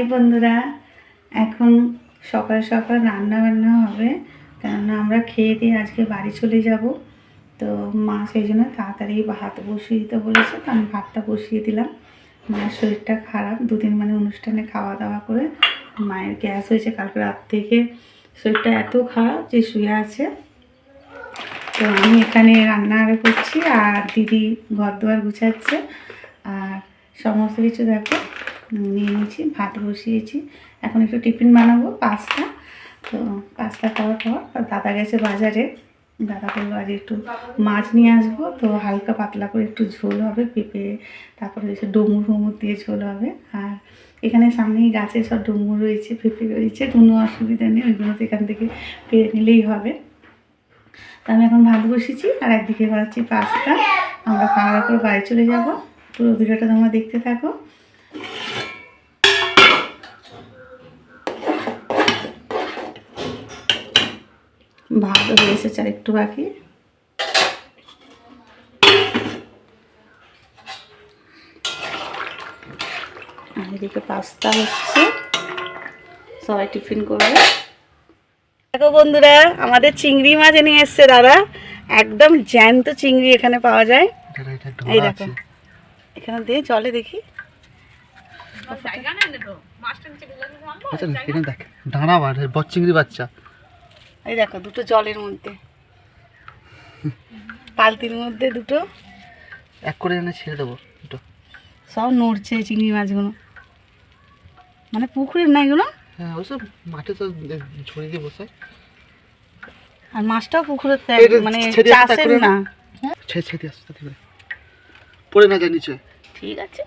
High বন্ধুরা, এখন সকাল সকাল রান্না বান্না হবে। কেননা আমরা খেয়ে দিয়ে আজকে বাড়ি চলে যাব। তো মা সেই জন্য তাড়াতাড়ি ভাত বসিয়ে দিতে বলেছে, তো আমি ভাতটা বসিয়ে দিলাম। মায়ের শরীরটা খারাপ, দুদিন মানে অনুষ্ঠানে খাওয়া দাওয়া করে মায়ের গ্যাস হয়েছে। কালকে রাত থেকে শরীরটা এত খারাপ যে শুয়ে আছে। তো আমি এখানে রান্না করছি, আর দিদি ঘর দুয়ার গুছাচ্ছে। আর সমস্ত কিছু দেখো। নিয়ে নিয়েছি, ভাত বসিয়েছি। এখন একটু টিফিন বানাবো, পাস্তা। তো পাস্তা খাওয়ার পর দাদা গেছে বাজারে। দাদা বলল, আজ একটু মাছ নিয়ে আসব, তো হালকা পাতলা করে একটু ঝোল হবে, পেঁপে, তারপরে হচ্ছে ডুমুর ফুমুর দিয়ে ঝোল হবে। আর এখানে সামনেই গাছে সব ডুমুর রয়েছে, পেঁপে রয়েছে কোনো অসুবিধা নেই, ওইগুলো তো এখান থেকে পেরে নিলেই হবে। তো আমি এখন ভাত বসেছি আর একদিকে বানাচ্ছি পাস্তা। আমরা খাওয়া দাওয়া করে বাড়ি চলে যাব। পুরো ভিডিওটা তোমরা দেখতে থাকো। ভাত হয়ে এসেছে আর একটু বাকি। আর এদিকে পাস্তা হচ্ছে। সবাই টিফিন করবে। দেখো বন্ধুরা আমাদের চিংড়ি মাছ এনে এসছে দাদা। একদম জ্যান্ত চিংড়ি এখানে পাওয়া যায়। এই দেখো। এখানে দিয়ে জলে দেখি। আচ্ছা এখানে দাঁড়া বার বচ্চিংড়ি বাচ্চা। এই দেখো দুটো জলের মধ্যে। পালতির মধ্যে দুটো। এক করে এনে ছেড়ে দেবো দুটো। সব নড়ছে চিংড়ি মাছগুলো। মানে পুকুরের না এগুলো? হ্যাঁ ওসব মাঠে তো ছড়িয়ে দিয়ে বসে। আর মাছটাও এটা মানে চাষের না। ছেড়ে ছেড়ে আসতে থাকবে পড়ে না যায় নিচে। ঠিক আছে।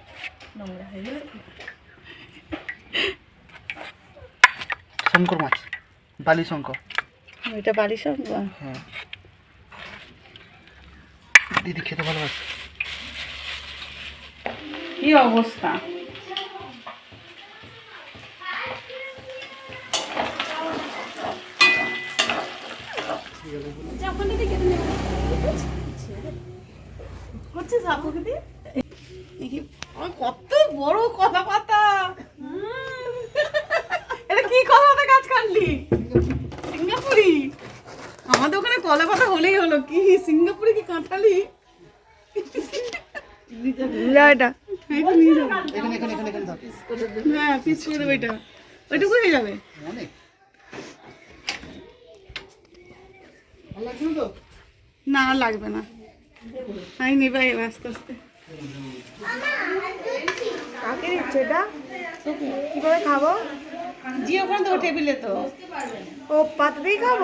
শঙ্কর মাছ বালি শঙ্কর। ওইটা বাড়ি সব? হ্যাঁ। দিদি খেতে ভালোবাসে। কি অবস্থা? কত বড় কথা পাতা এটা কি কথা পাতা গাছ কাটলি সিঙ্গাপুরি আমাদের ওখানে কলা পাতা হলেই হলো। কি সিঙ্গাপুরি কি কাঁঠালি? এটা। থাক হ্যাঁ পিস করে দেবো এটা। ওইটুকু হয়ে যাবে। অনেক। না আর লাগবে না। আমি নেবে আস্তে আস্তে। কাকে দিচ্ছে এটা? কি করে খাব? জি ওখানে তো টেবিলে তো। ও পাতাতেই খাব?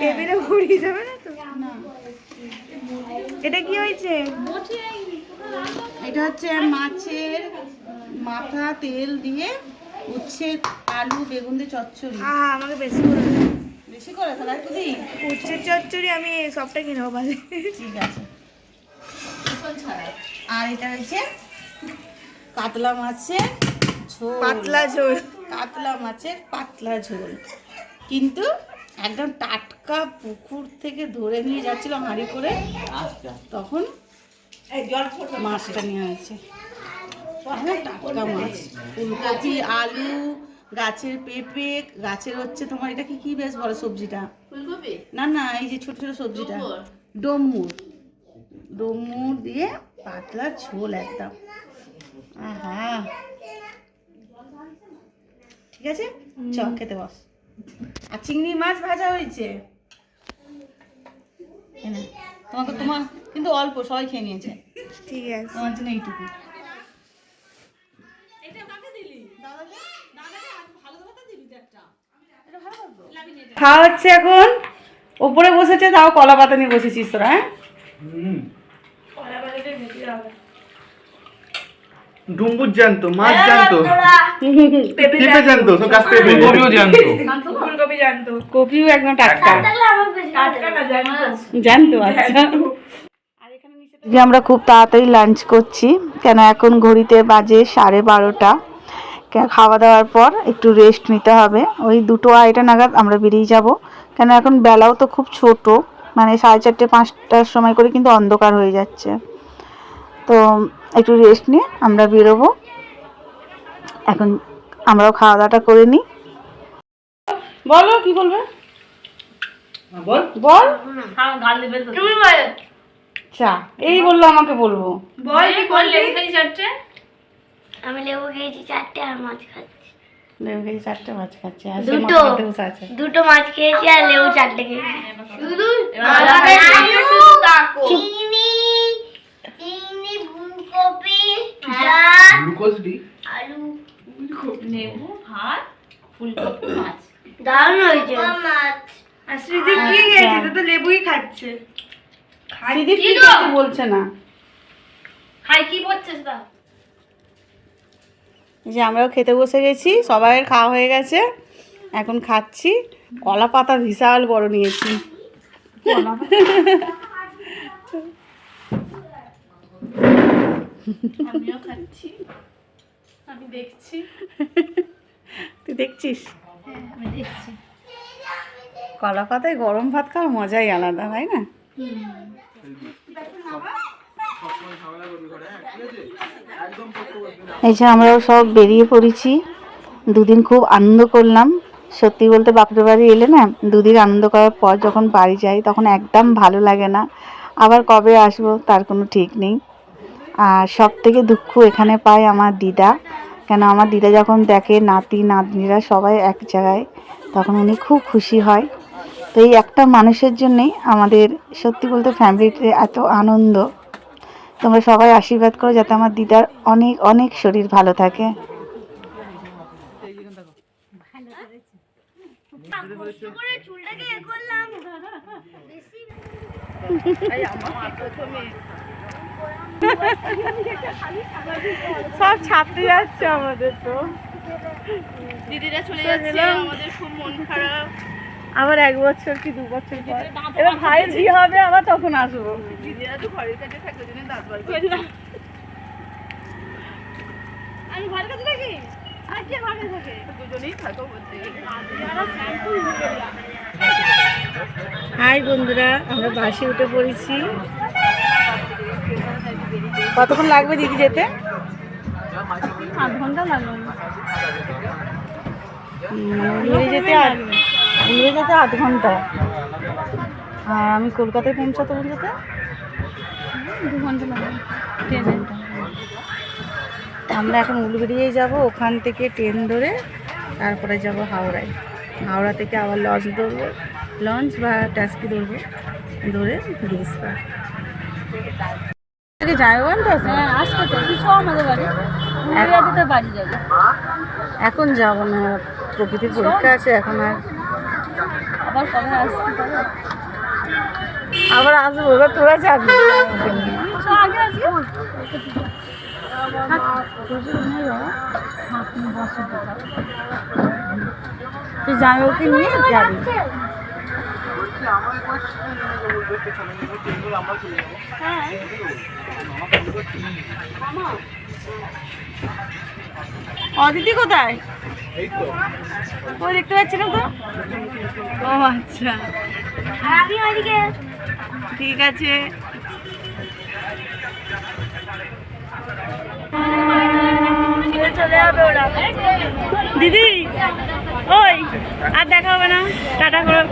টেবিলে ঘুরিয়ে যাবে না তো? এটা কি হয়েছে? এটা হচ্ছে মাছের মাথা তেল দিয়ে উচ্ছে আলু বেগুন দিয়ে চচ্চড়ি। হ্যাঁ আমাকে বেশি করে বেশি করে তাহলে একটু দিই উচ্ছের চচ্চড়ি আমি সবটা কিনে নেব বাজে ঠিক আছে। আর এটা হচ্ছে কাতলা মাছের ঝোল। পাতলা ঝোল। কাতলা মাছের পাতলা ঝোল। কিন্তু একদম টাটকা পুকুর থেকে ধরে নিয়ে যাচ্ছিল হাঁড়ি করে তখন মাছটা নিয়ে আছে টাটকা মাছ। ফুলকপি আলু গাছের পেঁপে গাছের হচ্ছে তোমার এটা কি কি বেশ বলে সবজিটা? না না এই যে ছোট ছোট সবজিটা। ডমুর। ডমুর দিয়ে পাতলা ঝোল একদম। আহা! ঠিক আছে? চ খেতে বস। আর চিংড়ি মাছ ভাজা হয়েছে। তোমাকে তোমার কিন্তু অল্প সবাই খেয়ে নিয়েছে। ঠিক আছে। তোমার জন্য এইটুকু। খাওয়া হচ্ছে এখন। ওপরে বসেছে তাও কলা পাতা নিয়ে বসেছিস তোরা হ্যাঁ? ডুম্বুর জ্যান্ত মাছ জ্যান্ত। পেঁপে জ্যান্ত সব গাছ পেঁপে। ফুলকপিও জানতো ফুলকপি জানতো কপিও একদম টাটকা। জানতো জানতো আচ্ছা। আজকে আমরা খুব তাড়াতাড়ি লাঞ্চ করছি। কেন এখন ঘড়িতে বাজে সাড়ে বারোটা। খাওয়া দাওয়ার পর একটু রেস্ট নিতে হবে। ওই দুটো আড়াইটা নাগাদ আমরা বেরিয়ে যাব। কেন এখন বেলাও তো খুব ছোট। মানে সাড়ে চারটে পাঁচটার সময় করে কিন্তু অন্ধকার হয়ে যাচ্ছে। তো একটু রেস্ট নিয়ে আমরা বেরোবো। এখন আমরাও খাওয়া দাওয়াটা করে নিই। বলো কি বলবে? বল। বল। তুমি বলো। চা এই বলল আমাকে বলব। বল কি করলে আমি লেবু খেয়েছি চারটে আর মাছ খাচ্ছি। লেবু খেয়ে চারটে মাছ খাচ্ছে। আর দুটো। দুটো মাছ খেয়েছি আর লেবু চারটে খেয়েছি। শুধু চিংড়ি চিংড়ি ফুলকপি ভাত গ্লুকোজ ডি আলু লেবু ভাত ফুলকপি মাছ দারুণ হয়েছে। মাছ আর শ্রীদীপ কি খেয়েছে? তো তো লেবুই খাচ্ছে। কি বলছে না। খাই কি এই যে আমরাও খেতে বসে গেছি সবাই খাওয়া হয়ে গেছে। এখন খাচ্ছি। কলা পাতা বিশাল বড় নিয়েছি। আমিও খাচ্ছি। আমি দেখছি। তুই দেখছিস? হ্যাঁ আমি দেখছি। কলা পাতায় গরম ভাত খাওয়ার মজাই আলাদা তাই না? এই যে আমরাও সব বেরিয়ে পড়েছি। দুদিন খুব আনন্দ করলাম। সত্যি বলতে বাপের বাড়ি এলে না দুদিন আনন্দ করার পর যখন বাড়ি যাই তখন একদম ভালো লাগে না। আবার কবে আসব তার কোনো ঠিক নেই। আর সব থেকে দুঃখ এখানে পায় আমার দিদা। কেন আমার দিদা যখন দেখে, নাতি, নাতনিরা সবাই এক জায়গায়, তখন উনি খুব খুশি হয়। তো এই একটা মানুষের জন্যেই আমাদের, সত্যি বলতে ফ্যামিলিতে এত আনন্দ। তোমরা সবাই আশীর্বাদ করো যাতে আমার দিদার অনেক অনেক শরীর ভালো থাকে। সব ছাপতে যাচ্ছে আমাদের তো। দিদিরা চলে যাচ্ছে আমাদের খুব মন খারাপ। আবার এক বছর কি দু বছর পর। এবার ভাইয়ের বিয়ে হবে আবার তখন আসব। দিদিরা তো ঘরের কাছে থাকে জন্য দাঁত বার আমি ঘরের কাছে থাকি? আর কে ঘরে থাকে? দুজনেই থাকো বলতে হাই বন্ধুরা আমরা বাসে উঠে পড়েছি। কতক্ষণ লাগবে দিদি যেতে? আধ ঘণ্টা উড়ে যেতে উড়ে যেতে আধ ঘণ্টা আর আমি কলকাতায় পৌঁছাতে পৌঁছাতে দু ঘণ্টা লাগল ট্রেনে আমরা এখন উলুবেড়িয়ে যাব ওখান থেকে ট্রেন ধরে তারপরে যাব হাওড়ায়। হাওড়া থেকে আবার লঞ্চ ধরবো। লঞ্চ বা ট্যাক্সি ধরবো ধরে ব্রিজ পার যাবে তো হ্যাঁ আসবে তো। কিছু আমাদের বাড়ি। উড়িয়াতে তো বাড়ি যাবে। এখন যাব না প্রকৃতির পরীক্ষা আছে এখন আর আবার কবে আসবে আবার আসব এবার তোরা যাবি। আগে আসবে। তুই জামাই ওকে নিয়ে যাবি? অদিতি কোথায়? ও দেখতে পাচ্ছি না তো? ও আচ্ছা। ঠিক আছে। দিদি ওই আর দেখা হবে না। টাটা করো।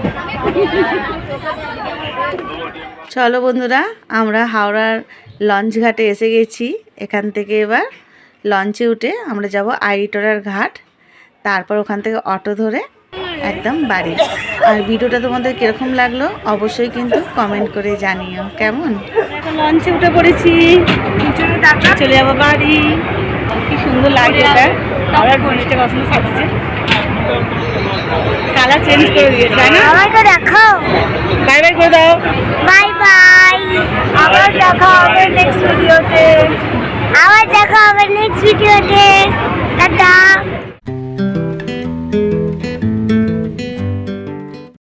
চলো বন্ধুরা আমরা হাওড়ার লঞ্চ ঘাটে এসে গেছি। এখান থেকে এবার লঞ্চে উঠে আমরা যাব আইরিটোলার ঘাট। তারপর ওখান থেকে অটো ধরে একদম বাড়ি। আর ভিডিওটা তোমাদের কীরকম লাগল অবশ্যই কিন্তু কমেন্ট করে জানিও। কেমন? লঞ্চে উঠে পড়েছি। চলে যাব বাড়ি। কি সুন্দর লাগে এটা। আবার ঘনিষ্ঠ পছন্দ থাকছে কালার চেঞ্জ করে দিয়েছে তাই না? আমাকে দেখাও। বাই বাই করে দাও। Bye bye. আবার দেখা হবে নেক্সট ভিডিওতে আবার দেখা হবে নেক্সট ভিডিওতে টাটা।